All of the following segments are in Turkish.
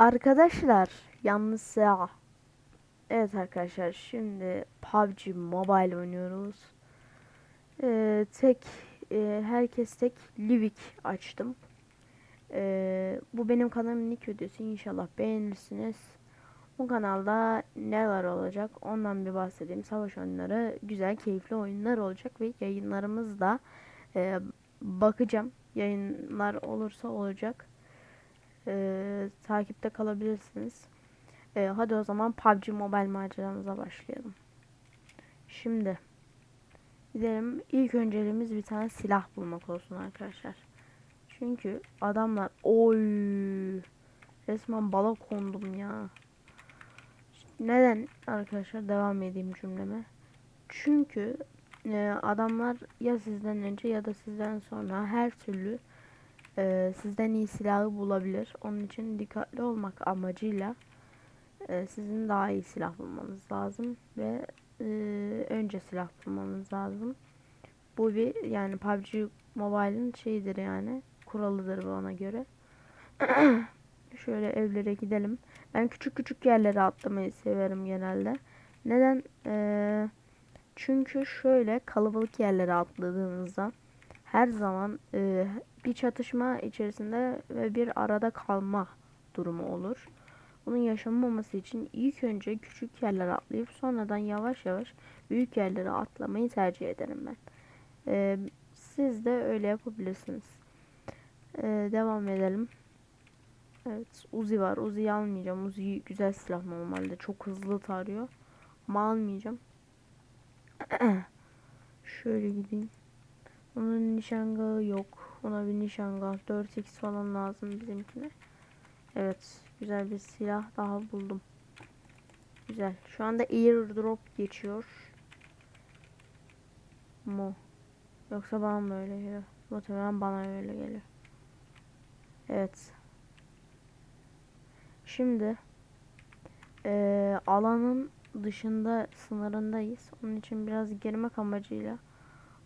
Arkadaşlar yalnız ya. Evet arkadaşlar şimdi PUBG Mobile oynuyoruz. Ee, tek e, herkes tek Livik açtım. Ee, bu benim kanalımın ilk videosu inşallah beğenirsiniz. Bu kanalda neler olacak ondan bir bahsedeyim. Savaş oyunları güzel keyifli oyunlar olacak ve yayınlarımızda e, bakacağım. Yayınlar olursa olacak. Ee, takipte kalabilirsiniz. Ee, hadi o zaman PUBG Mobile maceramıza başlayalım. Şimdi gidelim. İlk önceliğimiz bir tane silah bulmak olsun arkadaşlar. Çünkü adamlar oy resmen bala kondum ya. Neden arkadaşlar devam edeyim cümleme. Çünkü e, adamlar ya sizden önce ya da sizden sonra her türlü e, sizden iyi silahı bulabilir. Onun için dikkatli olmak amacıyla e, sizin daha iyi silah bulmanız lazım ve e, önce silah bulmanız lazım. Bu bir yani PUBG Mobile'ın şeyidir yani kuralıdır bu ona göre. Şöyle evlere gidelim. Ben küçük küçük yerlere atlamayı severim genelde. Neden? Ee, çünkü şöyle kalabalık yerlere atladığınızda her zaman e, bir çatışma içerisinde ve bir arada kalma durumu olur. Bunun yaşanmaması için ilk önce küçük yerlere atlayıp sonradan yavaş yavaş büyük yerlere atlamayı tercih ederim ben. Ee, siz de öyle yapabilirsiniz. Ee, devam edelim. Evet Uzi var. Uzi'yi almayacağım. Uzi güzel silah normalde. Çok hızlı tarıyor. Ama almayacağım. Şöyle gideyim. Onun nişangahı yok. Ona bir nişangah 4x falan lazım bizimkine. Evet. Güzel bir silah daha buldum. Güzel. Şu anda airdrop geçiyor. Mu. Yoksa bana mı öyle geliyor? Muhtemelen bana öyle geliyor. Evet. Şimdi eee, alanın dışında sınırındayız. Onun için biraz girmek amacıyla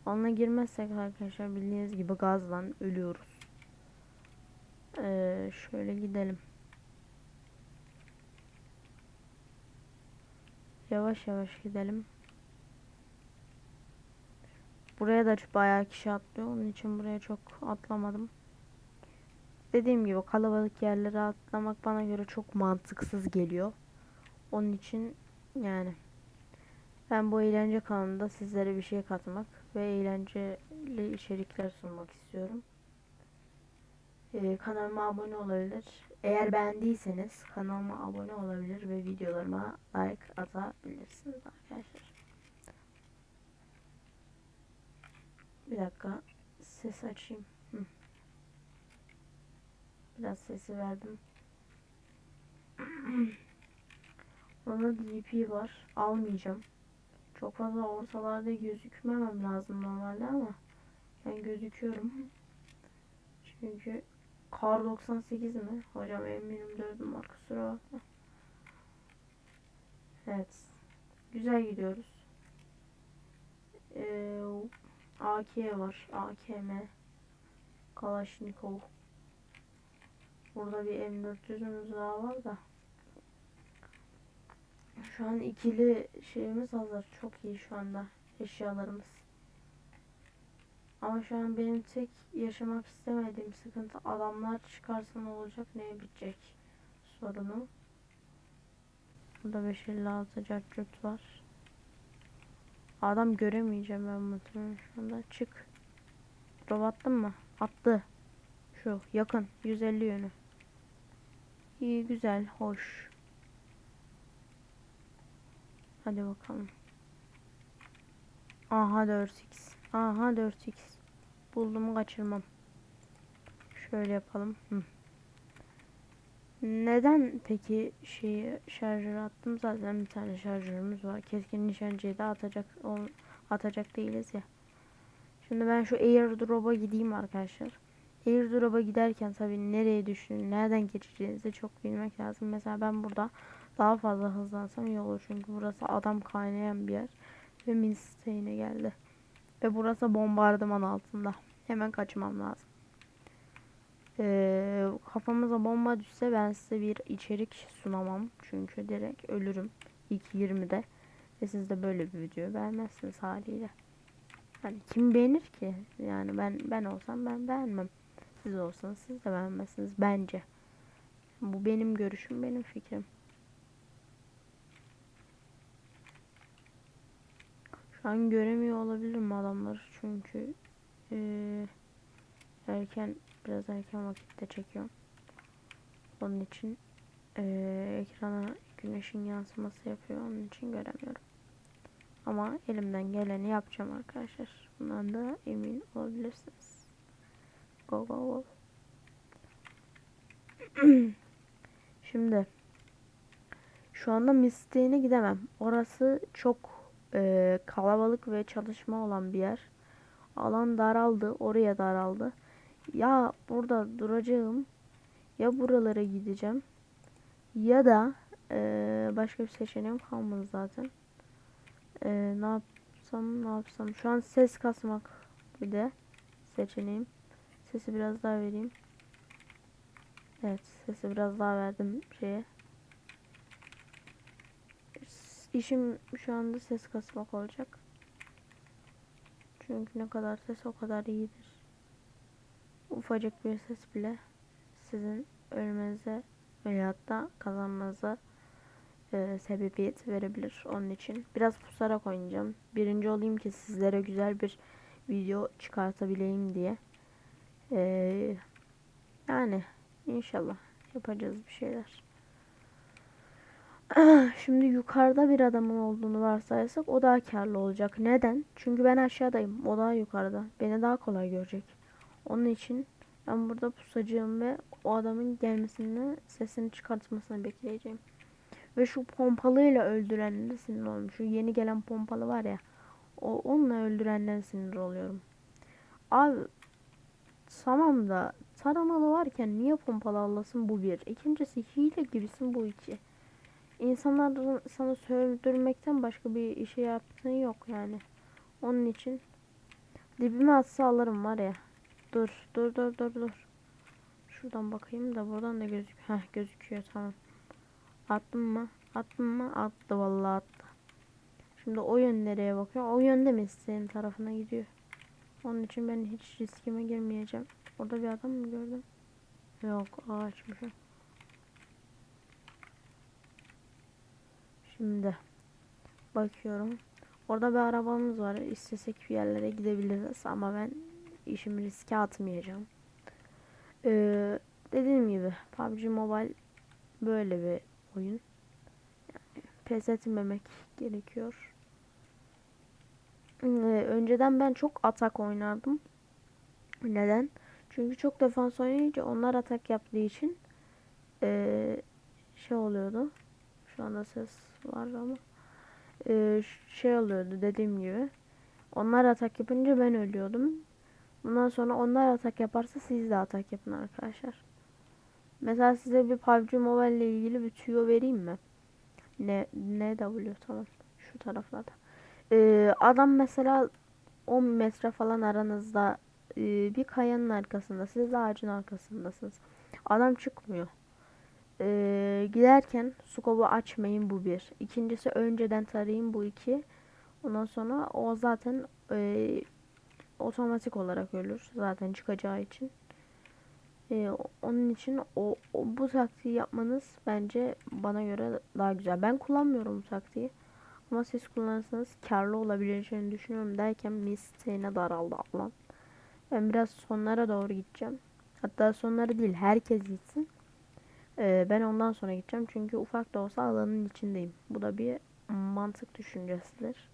Alana girmezsek arkadaşlar bildiğiniz gibi gazdan ölüyoruz. Ee, şöyle gidelim. Yavaş yavaş gidelim. Buraya da bayağı kişi atlıyor. Onun için buraya çok atlamadım. Dediğim gibi kalabalık yerlere atlamak bana göre çok mantıksız geliyor. Onun için yani ben bu eğlence kanalında sizlere bir şey katmak ve eğlenceli içerikler sunmak istiyorum. Ee, kanalıma abone olabilir. Eğer beğendiyseniz kanalıma abone olabilir ve videolarıma like atabilirsiniz arkadaşlar. Bir dakika ses açayım. Biraz sesi verdim. Burada DP var. Almayacağım. Çok fazla ortalarda gözükmemem lazım normalde ama ben gözüküyorum. Çünkü Kar 98 mi? Hocam M24'üm var kusura bakma. Evet. Güzel gidiyoruz. Ee, AK var. AKM. Kalashnikov. Burada bir M400'ümüz daha var da. Şu an ikili şeyimiz hazır. Çok iyi şu anda eşyalarımız. Ama şu an benim tek yaşamak istemediğim sıkıntı adamlar çıkarsa ne olacak ne bitecek sorunu. Burada 556 cartçut var. Adam göremeyeceğim ben muhtemelen şu anda. Çık. Drop attın mı? Attı. Şu yakın 150 yönü. İyi güzel hoş. Hadi bakalım. Aha 4x. Aha 4x. Buldum kaçırmam. Şöyle yapalım. Hı. Neden peki şeyi şarjör attım? Zaten bir tane şarjörümüz var. Keskin nişancıyı da atacak atacak değiliz ya. Şimdi ben şu airdrop'a gideyim arkadaşlar. Airdrop'a giderken tabii nereye düştüğünü, nereden geçeceğinizi çok bilmek lazım. Mesela ben burada daha fazla hızlansam iyi olur. Çünkü burası adam kaynayan bir yer. Ve Minstein'e geldi. Ve burası bombardıman altında. Hemen kaçmam lazım. Ee, kafamıza bomba düşse ben size bir içerik sunamam. Çünkü direkt ölürüm. İlk 20'de. Ve siz de böyle bir video beğenmezsiniz haliyle. Hani kim beğenir ki? Yani ben ben olsam ben beğenmem. Siz olsanız siz de beğenmezsiniz bence. Bu benim görüşüm, benim fikrim. An göremiyor olabilirim adamları çünkü eee, erken biraz erken vakitte çekiyorum. Onun için eee, ekrana güneşin yansıması yapıyor. Onun için göremiyorum. Ama elimden geleni yapacağım arkadaşlar. Bundan da emin olabilirsiniz. Go go go. Şimdi şu anda Mistiğine gidemem. Orası çok e, kalabalık ve çalışma olan bir yer. Alan daraldı. Oraya daraldı. Ya burada duracağım. Ya buralara gideceğim. Ya da e, başka bir seçeneğim kalmadı zaten. E, ne yapsam ne yapsam. Şu an ses kasmak bir de seçeneğim. Sesi biraz daha vereyim. Evet sesi biraz daha verdim şeye. İşim şu anda ses kasmak olacak. Çünkü ne kadar ses o kadar iyidir. Ufacık bir ses bile sizin ölmenize veyahut da kazanmanıza e, sebebiyet verebilir onun için. Biraz pusarak oynayacağım. Birinci olayım ki sizlere güzel bir video çıkartabileyim diye. E, yani İnşallah yapacağız bir şeyler. Şimdi yukarıda bir adamın olduğunu varsayarsak o daha karlı olacak. Neden? Çünkü ben aşağıdayım. O daha yukarıda. Beni daha kolay görecek. Onun için ben burada pusacağım ve o adamın gelmesini, sesini çıkartmasını bekleyeceğim. Ve şu pompalıyla öldürenleri sinir oluyorum. Şu yeni gelen pompalı var ya. O onunla öldürenleri sinir oluyorum. Abi tamam da taramalı varken niye pompalı alasın bu bir. İkincisi hile gibisin bu iki. İnsanlar sana söldürmekten başka bir işe yaptığın yok yani. Onun için dibime atsa alırım var ya. Dur dur dur dur dur. Şuradan bakayım da buradan da gözük. Heh gözüküyor tamam. Attım mı? Attım mı? Attı vallahi attı. Şimdi o yön nereye bakıyor? O yönde mi senin tarafına gidiyor? Onun için ben hiç riskime girmeyeceğim. Orada bir adam mı gördüm? Yok ağaçmış. Şimdi bakıyorum. Orada bir arabamız var. İstesek bir yerlere gidebiliriz ama ben işimi riske atmayacağım. Ee, dediğim gibi PUBG Mobile böyle bir oyun. Yani pes etmemek gerekiyor. Ee, önceden ben çok atak oynardım. Neden? Çünkü çok defans oynayınca onlar atak yaptığı için ee, şey oluyordu. Şu anda ses var ama ee, şey oluyordu dediğim gibi. Onlar atak yapınca ben ölüyordum. Bundan sonra onlar atak yaparsa siz de atak yapın arkadaşlar. Mesela size bir PUBG Mobile ile ilgili bir tüyo vereyim mi? Ne ne W tamam şu taraflarda. Ee, adam mesela 10 metre falan aranızda e, bir kayanın arkasında siz ağacın arkasındasınız. Adam çıkmıyor. Ee, giderken skobu açmayın bu bir. İkincisi önceden tarayın bu iki. Ondan sonra o zaten e, otomatik olarak ölür. Zaten çıkacağı için. E, onun için o, o bu taktiği yapmanız bence bana göre daha güzel. Ben kullanmıyorum bu taktiği. Ama siz kullanırsanız karlı olabileceğini düşünüyorum derken misteğine daraldı ablam. Ben biraz sonlara doğru gideceğim. Hatta sonları değil herkes gitsin. Ee, ben ondan sonra gideceğim. Çünkü ufak da olsa alanın içindeyim. Bu da bir mantık düşüncesidir.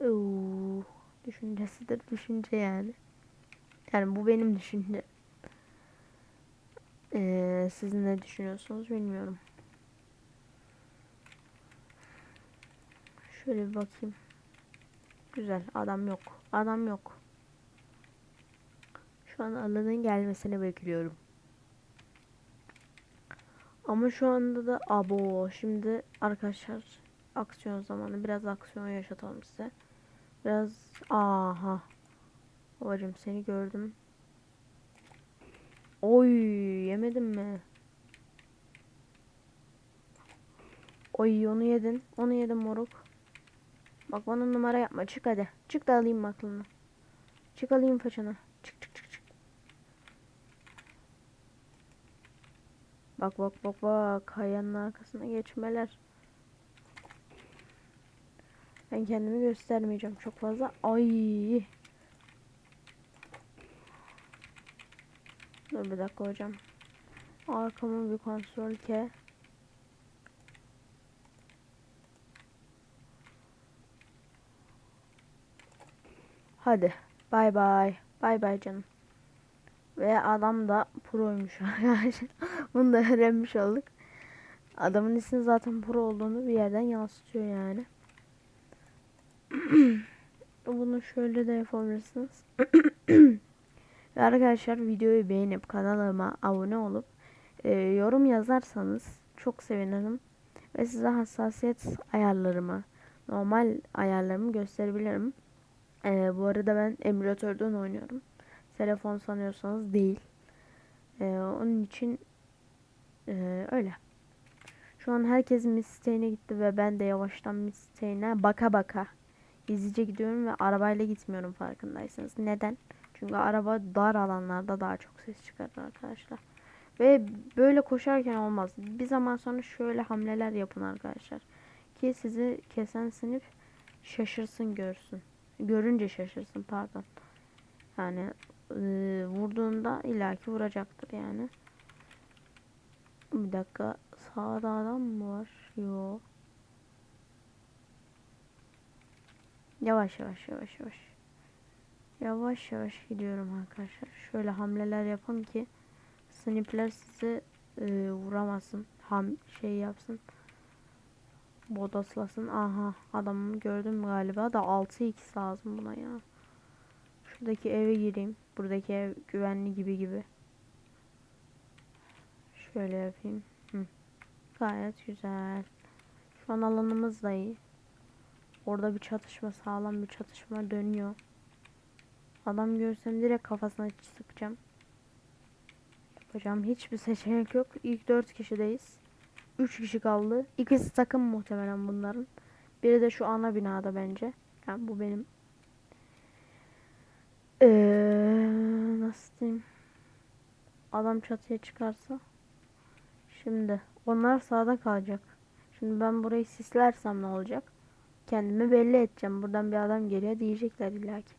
Uuu, düşüncesidir. Düşünce yani. Yani bu benim düşünce. Ee, siz ne düşünüyorsunuz bilmiyorum. Şöyle bir bakayım. Güzel. Adam yok. Adam yok. Şu an alanın gelmesini bekliyorum. Ama şu anda da abo. Şimdi arkadaşlar aksiyon zamanı. Biraz aksiyon yaşatalım size. Biraz aha. Babacım seni gördüm. Oy yemedim mi? Oy onu yedin. Onu yedim moruk. Bak bana numara yapma. Çık hadi. Çık da alayım aklını. Çık alayım façanı. Çık çık çık çık. Bak bak bak bak. Kayanın arkasına geçmeler. Ben kendimi göstermeyeceğim çok fazla. Ay. Dur bir dakika hocam. Arkamı bir kontrol ke. Hadi. Bay bay. Bay bay canım. Ve adam da proymuş arkadaşlar. Bunu da öğrenmiş olduk. Adamın ismi zaten pro olduğunu bir yerden yansıtıyor yani. Bunu şöyle de yapabilirsiniz. Ve arkadaşlar videoyu beğenip kanalıma abone olup e, yorum yazarsanız çok sevinirim. Ve size hassasiyet ayarlarımı, normal ayarlarımı gösterebilirim. E, bu arada ben emülatörden oynuyorum. Telefon sanıyorsanız değil. E, onun için e, öyle. Şu an herkes Misteğine gitti ve ben de yavaştan Misteğine baka baka izlice gidiyorum ve arabayla gitmiyorum farkındaysanız. Neden? Çünkü araba dar alanlarda daha çok ses çıkarır arkadaşlar. Ve böyle koşarken olmaz. Bir zaman sonra şöyle hamleler yapın arkadaşlar. Ki sizi kesen sinip şaşırsın görsün. Görünce şaşırsın pardon. Yani e, vurduğunda illaki vuracaktır yani. Bir dakika. Sağda adam mı var? Yok. Yavaş yavaş yavaş yavaş. Yavaş yavaş gidiyorum arkadaşlar. Şöyle hamleler yapın ki snipler sizi e, vuramasın. Ham şey yapsın. Bodoslasın. Aha adamı gördüm galiba da 6x lazım buna ya. Şuradaki eve gireyim. Buradaki ev güvenli gibi gibi. Şöyle yapayım. Hı. Gayet güzel. Şu an alanımız da iyi. Orada bir çatışma sağlam bir çatışma dönüyor. Adam görsem direkt kafasına sıkacağım. Yapacağım hiçbir seçenek yok. İlk 4 kişideyiz. 3 kişi kaldı. İkisi takım muhtemelen bunların. Biri de şu ana binada bence. Yani bu benim. Ee, nasıl diyeyim? Adam çatıya çıkarsa. Şimdi onlar sağda kalacak. Şimdi ben burayı sislersem ne olacak? Kendimi belli edeceğim. Buradan bir adam geliyor diyecekler illaki.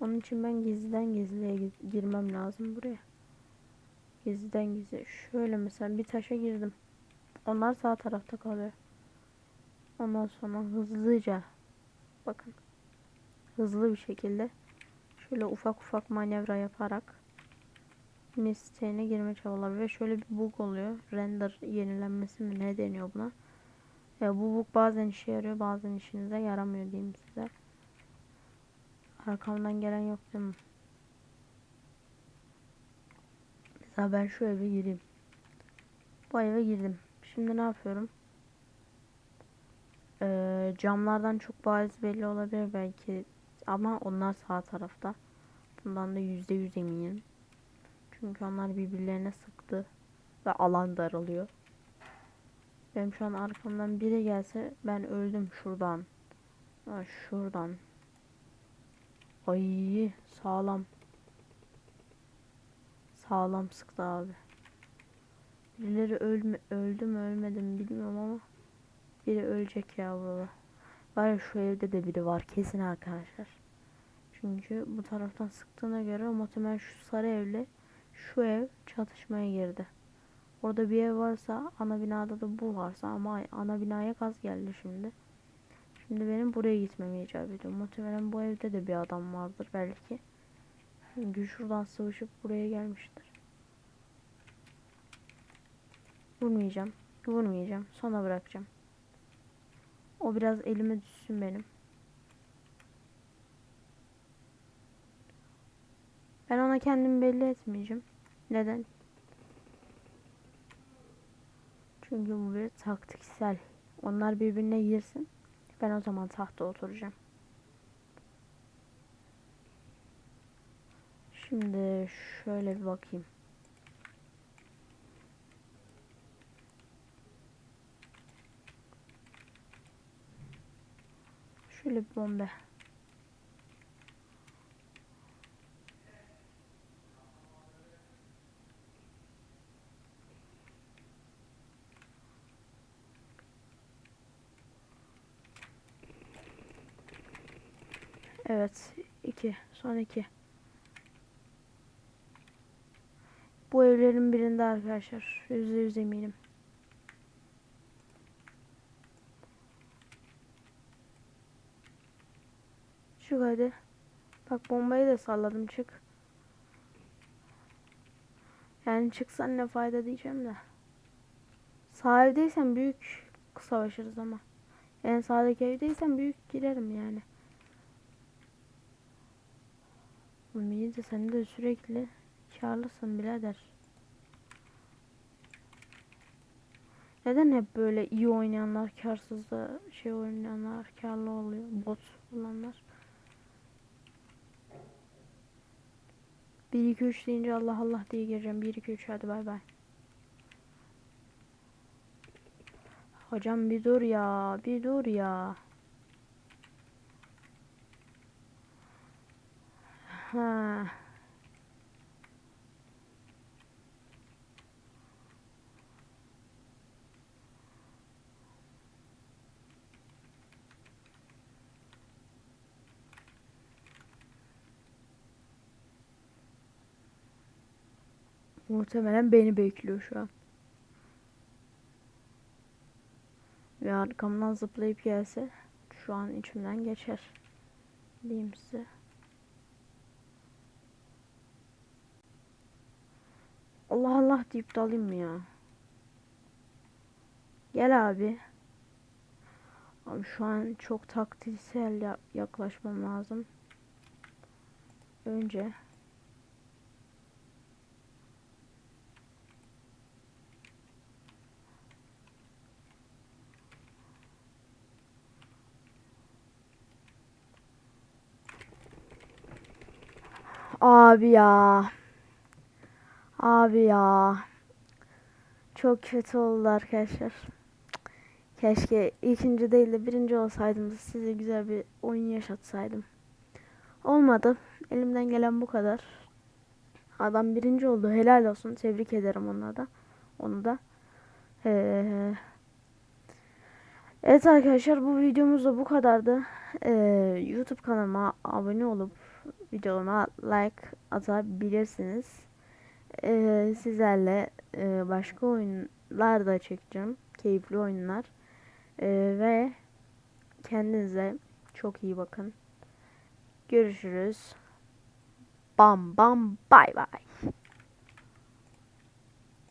Onun için ben gizliden gizliye girmem lazım buraya. Gizliden gizli. Şöyle mesela bir taşa girdim. Onlar sağ tarafta kalıyor. Ondan sonra hızlıca bakın hızlı bir şekilde şöyle ufak ufak manevra yaparak Misteğine girme çabaları ve şöyle bir bug oluyor. Render yenilenmesi mi ne deniyor buna? Ya bu bug bazen işe yarıyor bazen işinize yaramıyor diyeyim size. Arkamdan gelen yok değil mi? Mesela ben şu eve gireyim. Bu eve girdim. Şimdi ne yapıyorum? Ee, camlardan çok bariz belli olabilir belki. Ama onlar sağ tarafta. Bundan da yüzde yüz eminim. Çünkü onlar birbirlerine sıktı. Ve alan daralıyor. Benim şu an arkamdan biri gelse ben öldüm şuradan. Ha, şuradan. Ay sağlam. Sağlam sıktı abi. Birileri ölme, öldü mü ölmedi mi bilmiyorum ama biri ölecek ya burada. Var ya şu evde de biri var kesin arkadaşlar. Çünkü bu taraftan sıktığına göre muhtemelen şu sarı evle şu ev çatışmaya girdi. Orada bir ev varsa ana binada da bu varsa ama ana binaya gaz geldi şimdi. Şimdi benim buraya gitmem icap ediyor. Muhtemelen bu evde de bir adam vardır belki. Çünkü şuradan sıvışıp buraya gelmiştir. Vurmayacağım. Vurmayacağım. Sona bırakacağım. O biraz elime düşsün benim. Ben ona kendimi belli etmeyeceğim. Neden? Çünkü bu bir taktiksel. Onlar birbirine girsin. Ben o zaman tahta oturacağım. Şimdi şöyle bir bakayım. Şöyle bir bomba. Evet. iki. Son iki. Bu evlerin birinde arkadaşlar. Yüzde yüz eminim. Çık hadi. Bak bombayı da salladım çık. Yani çıksan ne fayda diyeceğim de. Sağ büyük savaşırız ama. Yani sağdaki evdeysen büyük girerim yani. Oğlum iyi de sen de sürekli karlısın birader. Neden hep böyle iyi oynayanlar karsız da şey oynayanlar karlı oluyor? Bot olanlar. 1 2 3 deyince Allah Allah diye gireceğim. 1 2 3 hadi bay bay. Hocam bir dur ya, bir dur ya. Muhtemelen beni bekliyor şu an. Ve arkamdan zıplayıp gelse şu an içimden geçer. Diyeyim size. Allah Allah deyip dalayım mı ya? Gel abi. Abi şu an çok taktiksel ya- yaklaşmam lazım. Önce Abi ya. Abi ya. Çok kötü oldu arkadaşlar. Keşke ikinci değil de birinci olsaydım da size güzel bir oyun yaşatsaydım. Olmadı. Elimden gelen bu kadar. Adam birinci oldu. Helal olsun. Tebrik ederim ona da. Onu da. Ee, evet arkadaşlar bu videomuz da bu kadardı. Ee, YouTube kanalıma abone olup videoma like atabilirsiniz. Ee, sizlerle e, başka oyunlar da çekeceğim. Keyifli oyunlar. Ee, ve kendinize çok iyi bakın. Görüşürüz. Bam bam bay bay.